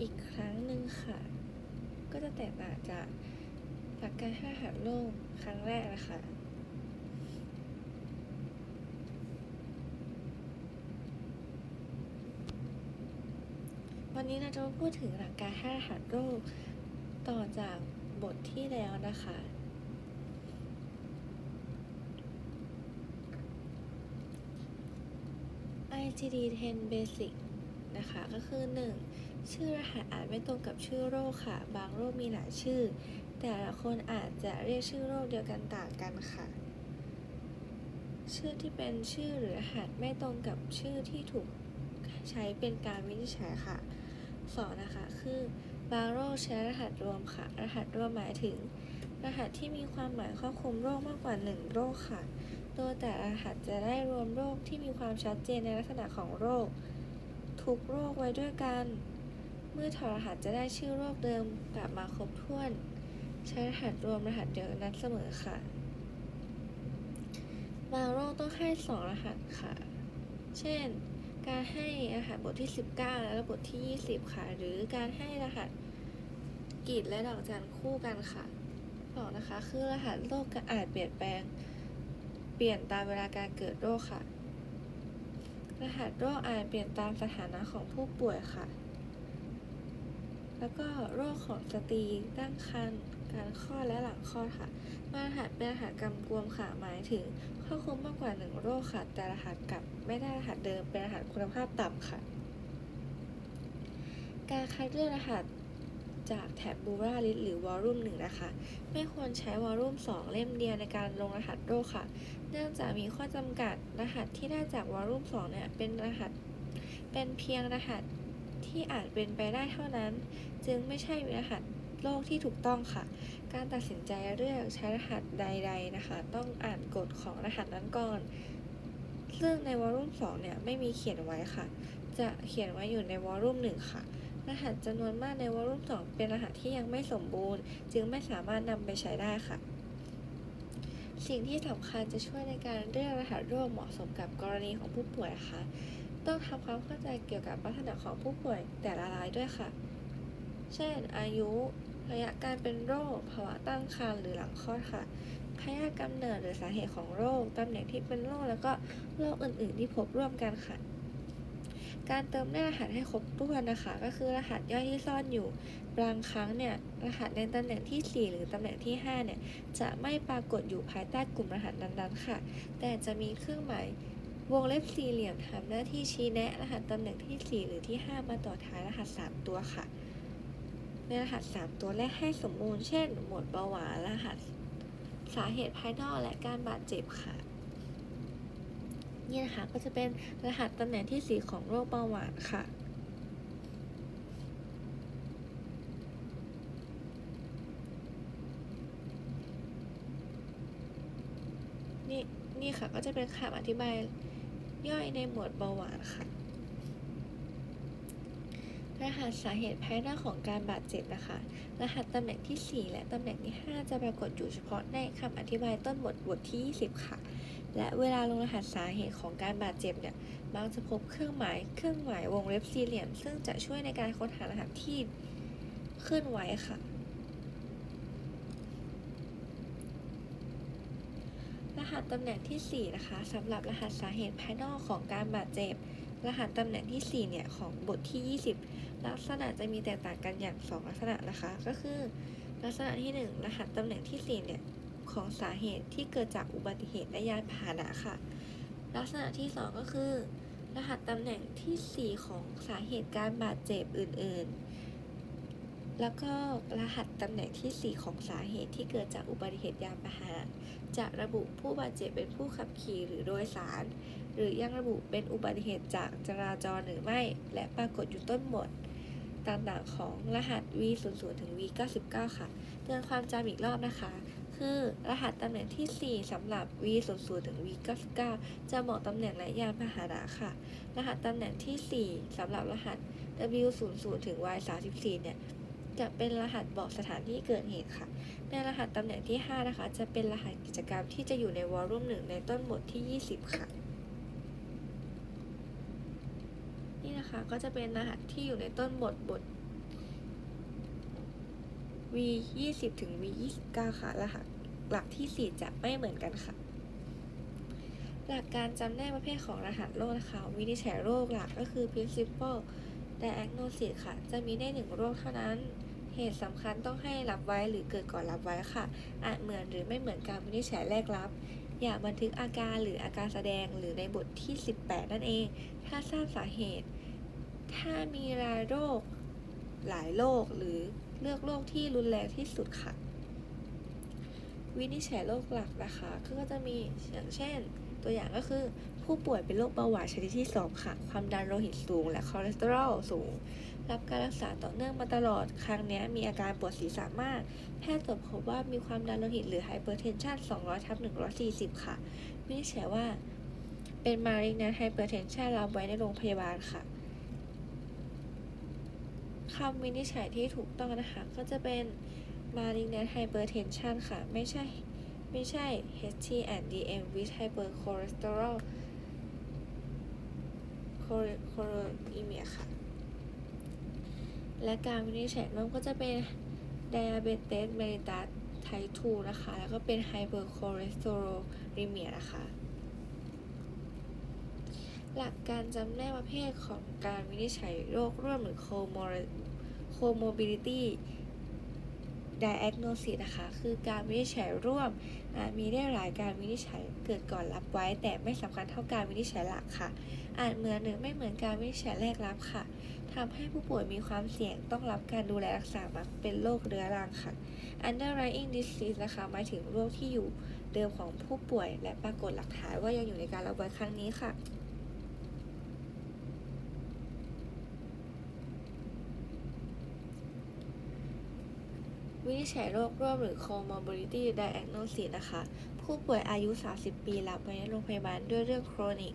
อีกครั้งหนึ่งค่ะ ก็จะแตกต่างจากหลักการให้รหัสโลกครั้งแรกนะคะวันนี้เราจะมาพูดถึงหลักการให้รหัสโลกต่อจากบทที่แล้วนะคะ IGD 10 Basic นะคะ ก็คือ 1. ชื่อรหัสอาจไม่ตรงกับชื่อโรคค่ะ บางโรคมีหลายชื่อ แต่ละคนอาจจะเรียกชื่อโรคเดียวกันต่างกันค่ะ ชื่อที่เป็นชื่อหรือรหัสไม่ตรงกับชื่อที่ถูกใช้เป็นการวินิจฉัยค่ะสองนะคะ คือบางโรคใช้รหัสรวมค่ะ รหัสรวมหมายถึง รหัสที่มีความหมายครอบคลุมโรคมากกว่า 1 โรคค่ะ โดยแต่รหัสจะได้รวมโรคที่มีความชัดเจนในลักษณะของโรค ทุกโรคไว้ด้วยกัน เมื่อถอดรหัสจะได้ชื่อโรคเดิมกลับมาครบถ้วน ใช้รหัสรวมรหัสเดียวนั้นเสมอค่ะ บางโรคต้องให้ 2 รหัสค่ะ เช่น การให้รหัสบทที่ 19 และบทที่ 20 ค่ะ หรือการให้รหัสกรีดและดอกจันคู่กันค่ะสองนะคะ คือรหัสโรคก็อาจเปลี่ยนแปลง เปลี่ยนตามเวลาการเกิดโรคค่ะ รหัสโรคอาจเปลี่ยนตามสถานะของผู้ป่วยค่ะ แล้วก็โรคของสตรีตั้งครรภ์การคลอดและหลังคลอดค่ะ มารหัสเป็นรหัสกำกวมค่ะ หมายถึงครอบคลุมมากกว่าหนึ่งโรคค่ะ แต่รหัสกลับไม่ได้รหัสเดิม เป็นรหัสคุณภาพต่ำค่ะ การคัดเลือกรหัสจากแท็บบูราลิสหรือวอลลุ่มหนึ่งนะคะ ไม่ควรใช้วอลลุ่ม2 เล่มเดียวในการลงรหัสโรคค่ะ เนื่องจากมีข้อจำกัดรหัสที่ได้จากวอลลุ่ม2เนี่ยเป็นรหัส เป็นเพียงรหัส ที่อาจเป็นไปได้เท่านั้น จึงไม่ใช่รหัสโลกที่ถูกต้องค่ะ การตัดสินใจเลือกใช้รหัสใด ๆนะคะ ต้องอ่านกฎของรหัสนั้นก่อน ซึ่งในวอลลุ่ม2เนี่ยไม่มีเขียนไว้ค่ะ จะเขียนไว้อยู่ในวอลลุ่ม1ค่ะ รหัสจำนวนมากในวอลลุ่ม2เป็นรหัสที่ยังไม่สมบูรณ์ จึงไม่สามารถนำไปใช้ได้ค่ะสิ่งที่สำคัญจะช่วยในการเลือกรหัสโรคเหมาะสมกับกรณีของผู้ป่วยค่ะ ต้องทำความเข้าใจเกี่ยวกับลักษณะของผู้ป่วยแต่ละรายด้วยค่ะ เช่น อายุ ระยะการเป็นโรค ภาวะตั้งครรภ์หรือหลังคลอดค่ะพยาธิกำเนิดหรือสาเหตุของโรค ตำแหน่งที่เป็นโรค แล้วก็โรคอื่น ๆ ที่พบร่วมกันค่ะ การเติมเลขรหัสให้ครบถ้วนนะคะ ก็คือรหัสย่อยที่ซ่อนอยู่ บางครั้งเนี่ย รหัสในตำแหน่งที่ 4 หรือตำแหน่งที่ 5 เนี่ย จะไม่ปรากฏอยู่ภายใต้กลุ่มรหัสนั้นๆค่ะ แต่จะมีเครื่องหมาย วงเล็บสี่เหลี่ยมทำหน้าที่ชี้แนะรหัสตำแหน่งที่ 4 หรือที่ 5 มาต่อท้ายรหัส 3 ตัวค่ะ ในรหัส 3 ตัวแรกให้สมบูรณ์เช่น หมวดเบาหวานรหัส สาเหตุภายนอกและการบาดเจ็บค่ะนี่นะคะก็จะเป็นรหัสตำแหน่งที่ 4 ของโรคเบาหวานค่ะนี่นี่ค่ะก็จะเป็นคำอธิบาย ย่อยในหมวดเบาหวานค่ะรหัสสาเหตุภายนอกของการบาดเจ็บนะคะ รหัสตำแหน่งที่ 4 และตำแหน่งที่ 5 จะปรากฏอยู่เฉพาะในคำอธิบายต้นบทบทที่ 20 ค่ะ และเวลาลงรหัสสาเหตุของการบาดเจ็บเนี่ยมักจะพบเครื่องหมาย เครื่องหมายวงเล็บสี่เหลี่ยม ซึ่งจะช่วยในการค้นหารหัสที่ขึ้นไหวค่ะ ร หัสตำแหน่งที่ 4 นะคะสำหรับรหัสสาเหตุภายนอกของการบาดเจ็บ รหัสตำแหน่งที่ 4 เนี่ย ของบทที่ 20 ลักษณะจะมีแตกต่างกันอย่าง 2 ลักษณะนะคะ ก็คือ ลักษณะที่ 1 รหัสตำแหน่งที่ 4 เนี่ย ของสาเหตุที่เกิดจากอุบัติเหตุและยานพาหนะค่ะ ลักษณะที่ 2 ก็คือ รหัสตำแหน่งที่ 4 ของสาเหตุการบาดเจ็บอื่น ๆ แล้วก็รหัสตำแหน่งที่ 4 ของสาเหตุที่เกิดจากอุบัติเหตุยานพาหนะจะระบุผู้บาดเจ็บเป็นผู้ขับขี่หรือโดยสาร หรือยังระบุเป็นอุบัติเหตุจากจราจรหรือไม่ และปรากฏอยู่ต้นบทต่างๆของรหัส V00 ถึง V99 ค่ะ เตือนความจำอีกรอบนะคะ คือรหัสตำแหน่งที่ 4สำหรับ V00 ถึง V99 จะเหมาะตำแหน่งและยานพาหนะค่ะ รหัสตำแหน่งที่ 4สำหรับรหัส W00 ถึง Y34 เนี่ย จะเป็นรหัสบอกสถานที่เกิดเหตุค่ะ ในรหัสตำแหน่งที่ 5 นะคะ จะเป็นรหัสกิจกรรมที่จะอยู่ในวอลลุ่มหนึ่งในต้นบทที่ 20 ค่ะ นี่นะคะก็จะเป็นรหัสที่อยู่ในต้นบทบท V 20ถึง V 29ค่ะ รหัสหลักที่ 4 จะไม่เหมือนกันค่ะ หลักการจำแนกประเภทของรหัสโรคนะคะวินิจฉัยโรคหลักก็คือ principal diagnosis ค่ะ จะมีได้หนึ่งโรคเท่านั้น เหตุสำคัญต้องให้รับไว้หรือเกิดก่อนรับไว้ค่ะ อาจเหมือนหรือไม่เหมือนการวินิจฉัยแรกรับ อย่าบันทึกอาการหรืออาการแสดงหรือในบทที่ 18 นั่นเอง ถ้าทราบสาเหตุ ถ้ามีรายโรค หลายโรคหรือเลือกโรคที่รุนแรงที่สุดค่ะ วินิจฉัยโรคหลักนะคะก็จะมีอย่างเช่น ตัวอย่างก็คือผู้ป่วยเป็นโรคเบาหวานชนิดที่ 2 ค่ะ ความดันโลหิตสูง และคอเลสเตอรอลสูง รับการรักษาต่อเนื่องมาตลอด ครั้งนี้มีอาการปวดศีรษะมาก แพทย์ตรวจพบว่ามีความดันโลหิตหรือไฮเปอร์เทนชัน200ทับ140 ค่ะ วินิจฉัยว่า เป็นมาริกนะไฮเปอร์เทนชันรับไว้ในโรงพยาบาลค่ะคำวินิจฉัยที่ถูกต้องนะคะ ก็จะเป็น malignant hypertension ค่ะ ไม่ใช่ ไม่ใช่ HTNDM with hypercholesterol cholemia ค่ะ และการวินิจฉัยโรคก็จะเป็น diabetes mellitus type 2 นะคะ แล้วก็เป็น hypercholesterolemia นะคะ หลักการจำแนกประเภทของการวินิจฉัยโรคร่วมหรือ comorbidity diagnosis นะคะ คือการวินิจฉัยร่วม มีได้หลายการวินิจฉัยเกิดก่อนรับไว้ แต่ไม่สำคัญเท่าการวินิจฉัยหลักค่ะ อาจเหมือนหรือไม่เหมือนการวินิจฉัยแรกรับค่ะทำให้ผู้ป่วยมีความเสี่ยงต้องรับการดูแลรักษามักเป็นโรคเรื้อรังค่ะ underlying disease นะคะหมายถึงโรคที่อยู่เดิมของผู้ป่วย และปรากฏหลักฐานว่ายังอยู่ในการรับไว้ครั้งนี้ค่ะ วินิจฉัยโรคร่วมหรือ comorbidity diagnosis นะคะ ผู้ป่วยอายุ 30 ปีรับไว้ในโรงพยาบาลด้วยเรื่อง chronic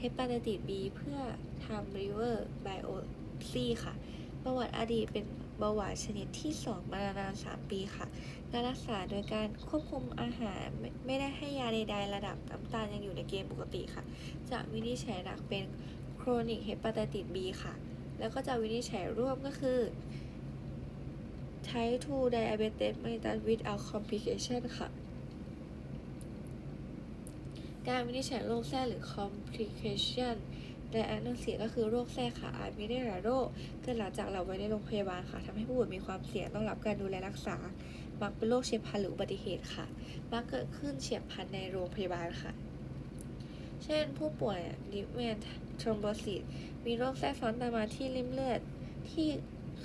hepatitis B เพื่อทำ liver biopsy ค่ะ ประวัติอดีตเป็นเบาหวานชนิดที่ 2 มานาน 3 ปีค่ะ การรักษาโดยการควบคุมอาหารไม่ไม่ได้ให้ยาใดๆ ระดับน้ำตาลยังอยู่ในเกณฑ์ปกติค่ะ จะวินิจฉัยหลักเป็น chronic hepatitis B ค่ะ แล้วก็จะวินิจฉัยร่วมก็คือ type 2 diabetes mellitus without complication ค่ะ การวินิจฉัยโรคแทรกหรือ complication diagnosis ก็คือโรคแทรกค่ะอาจมีได้หลายโรคเกิดหลังจากเราไว้ในโรงพยาบาลค่ะทำให้ผู้ป่วยมีความเสี่ยงต้องรับการดูแลรักษา มักเป็นโรคเฉียบพลันหรืออุบัติเหตุค่ะ มักเกิดขึ้นเฉียบพลันในโรงพยาบาลค่ะ เช่น ผู้ป่วยดิเวนทรอมโบซิสมีโรคแทรกซ้อนตามมาที่ริ่มเลือดที่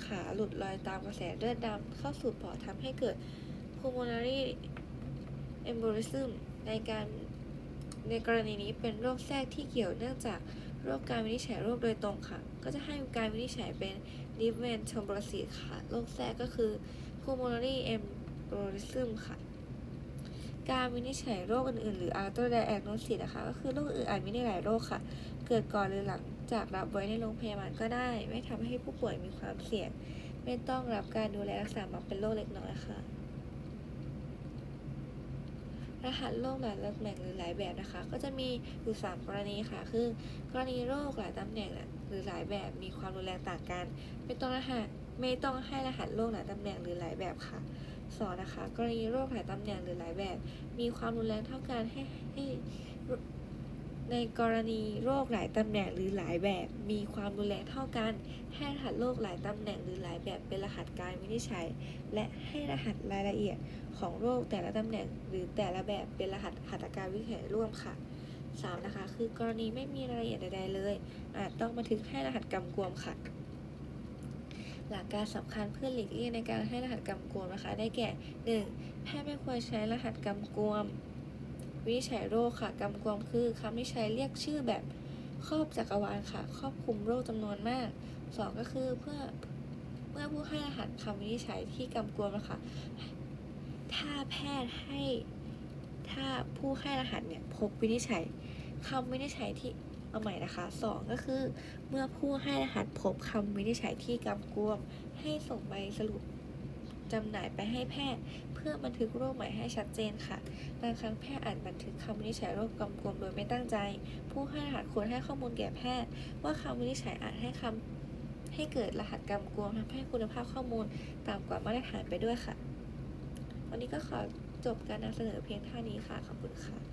ขาหลุดลอยตามกระแสเลือดดำเข้าสู่ปอดทำให้เกิด pulmonary embolism ในการในกรณีนี้เป็นโรคแทรกที่เกี่ยวเนื่องจากโรคการวินิจฉัยโรคโดยตรงค่ะ ก็จะให้การวินิจฉัยเป็น d i v e n t h r o m b o s i s ค่ะ โรคแทรกก็คือ pulmonary embolism ค่ะ การวินิจฉัยโรคอื่นๆ หรือ auto diagnosis นะคะ ก็คือโรคอื่นอาจมีได้หลายโรคค่ะ เกิดก่อนหรือหลัง จากรับไว้ในโรงพยาบาลก็ได้ ไม่ทำให้ผู้ป่วยมีความเสี่ยง ไม่ต้องรับการดูแลรักษามาเป็นโรคเล็กน้อยค่ะ รหัสโรคหลายตำแหน่งหรือหลายแบบนะคะ ก็จะมีอยู่3กรณีค่ะ คือ กรณีโรคหลายตำแหน่งหรือหลายแบบมีความรุนแรงต่างกัน ไม่ต้องรหัสไม่ต้องให้รหัสโรคหลายตำแหน่งหรือหลายแบบค่ะสองนะคะ กรณีโรคหลายตำแหน่งหรือหลายแบบ มีความรุนแรงเท่ากันให้ให้ ในกรณีโรคหลายตำแหน่งหรือหลายแบบ มีความรุนแรงเท่ากันให้รหัสโรคหลายตำแหน่งหรือหลายแบบเป็นรหัสการวินิจฉัย และให้รหัสรายละเอียดของโรคแต่ละตำแหน่ง หรือแต่ละแบบเป็นรหัสหัตถการวินิจฉัยร่วมค่ะสามนะคะ คือกรณีไม่มีรายละเอียดใดๆเลย อาจต้องบันทึกให้รหัสกำกวมค่ะ หลักการสำคัญเพื่อหลีกเลี่ยงในการให้รหัสกำกวมนะคะ ได้แก่ 1. แพทย์ไม่ควรใช้รหัสกำกวม วินิจฉัยโรคค่ะกำกวมคือคำที่ใช้เรียกชื่อแบบครอบจักรวาลค่ะ ครอบคลุมโรคจำนวนมาก 2 ก็คือเพื่อเมื่อผู้ให้รหัสคำวินิจฉัยที่กำกวมนะคะถ้าแพทย์ให้ถ้าผู้ให้รหัสเนี่ยพบวินิจฉัยคำวินิจฉัยที่เอาใหม่นะคะสองก็คือ เมื่อผู้ให้รหัสพบคำวินิจฉัยที่กำกวม ให้ส่งใบสรุปจำหน่ายไปให้แพทย์ พื่อบันทึกโรคใหม่ให้ชัดเจนค่ะ บางครั้งแพทย์อาจบันทึกคำวินิจฉัยโรคกำกวมโดยไม่ตั้งใจ ผู้ให้รหัสควรให้ข้อมูลแก่แพทย์ ว่าคำวินิจฉัยอาจให้คำให้เกิดรหัสกำกวมทำให้คุณภาพข้อมูลต่ำกว่ามาตรฐานไปด้วยค่ะ วันนี้ก็ขอจบการนำเสนอเพียงเท่านี้ค่ะ ขอบคุณค่ะ